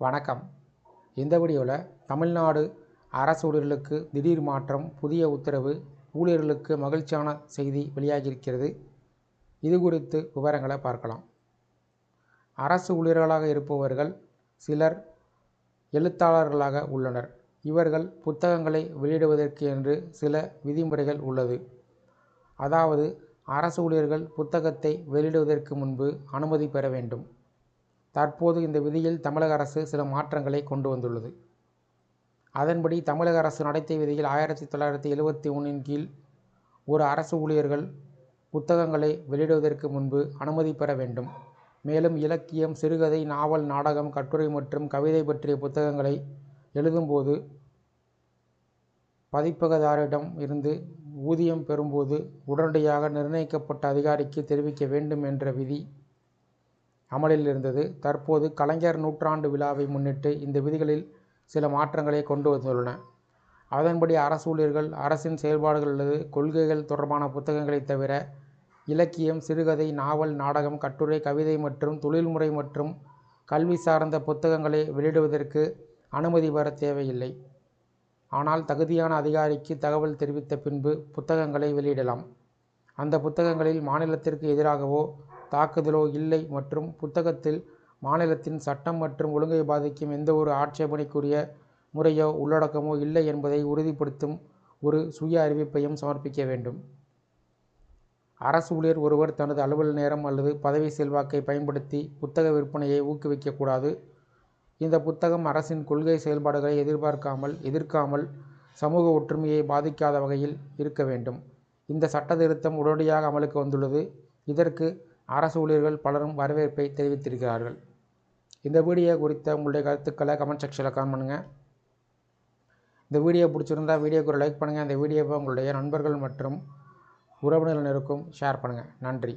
வணக்கம். இந்த வீடியோவில் தமிழ்நாடு அரசு ஊழியர்களுக்கு திடீர் மாற்றம் புதிய உத்தரவு ஊழியர்களுக்கு மகிழ்ச்சியான செய்தி வெளியாகியிருக்கிறது. இது குறித்து விவரங்களை பார்க்கலாம். அரசு ஊழியர்களாக இருப்பவர்கள் சிலர் எழுத்தாளர்களாக உள்ளனர். இவர்கள் புத்தகங்களை வெளியிடுவதற்கு என்று சில விதிமுறைகள் உள்ளது. அதாவது அரசு ஊழியர்கள் புத்தகத்தை வெளியிடுவதற்கு முன்பு அனுமதி பெற வேண்டும். தற்போது இந்த விதியில் தமிழக அரசு சில மாற்றங்களை கொண்டு வந்துள்ளது. அதன்படி தமிழக அரசு நடத்தை விதியில் ஆயிரத்தி தொள்ளாயிரத்தி எழுபத்தி ஒன்றின் கீழ் ஒரு அரசு ஊழியர்கள் புத்தகங்களை வெளியிடுவதற்கு முன்பு அனுமதி பெற வேண்டும். மேலும் இலக்கியம் சிறுகதை நாவல் நாடகம் கட்டுரை மற்றும் கவிதை பற்றிய புத்தகங்களை எழுதும்போது பதிப்பகதாரிடம் இருந்து ஊதியம் பெறும்போது உடனடியாக நிர்ணயிக்கப்பட்ட அதிகாரிக்கு தெரிவிக்க வேண்டும் என்ற விதி அமலில் இருந்தது. தற்போது கலைஞர் நூற்றாண்டு விழாவை முன்னிட்டு இந்த விதிகளில் சில மாற்றங்களை கொண்டு வந்துள்ளன. அதன்படி அரசு ஊழியர்கள் அரசின் செயல்பாடுகள் அல்லது கொள்கைகள் தொடர்பான புத்தகங்களை தவிர இலக்கியம் சிறுகதை நாவல் நாடகம் கட்டுரை கவிதை மற்றும் தொழில்முறை மற்றும் கல்வி சார்ந்த புத்தகங்களை வெளியிடுவதற்கு அனுமதி பெற தேவையில்லை. ஆனால் தகுதியான அதிகாரிக்கு தகவல் தெரிவித்த பின்பு புத்தகங்களை வெளியிடலாம். அந்த புத்தகங்களில் மாநிலத்திற்கு எதிராகவோ தாக்குதலோ இல்லை மற்றும் புத்தகத்தில் மாநிலத்தின் சட்டம் மற்றும் ஒழுங்கை பாதிக்கும் எந்த ஒரு ஆட்சேபனைக்குரிய முறையோ உள்ளடக்கமோ இல்லை என்பதை உறுதிப்படுத்தும் ஒரு சுய அறிவிப்பையும் சமர்ப்பிக்க வேண்டும். அரசு ஊழியர் ஒருவர் தனது அலுவல் நேரம் அல்லது பதவி செல்வாக்கை பயன்படுத்தி புத்தக விற்பனையை ஊக்குவிக்கக்கூடாது. இந்த புத்தகம் அரசின் கொள்கை செயல்பாடுகளை எதிர்பார்க்காமல் எதிர்க்காமல் சமூக ஒற்றுமையை பாதிக்காத வகையில் இருக்க வேண்டும். இந்த சட்ட திருத்தம் உடனடியாக அமலுக்கு வந்துள்ளது. இதற்கு அரசு ஊழியர்கள் பலரும் வரவேற்பை தெரிவித்திருக்கிறார்கள். இந்த வீடியோ குறித்த உங்களுடைய கருத்துக்களை கமெண்ட் செக்ஷனில் கமெண்ட் பண்ணுங்கள் இந்த வீடியோ பிடிச்சிருந்தா வீடியோக்கு ஒரு லைக் பண்ணுங்கள் இந்த வீடியோவை உங்களுடைய நண்பர்கள் மற்றும் உறவினர்களுக்கும் ஷேர் பண்ணுங்கள் நன்றி.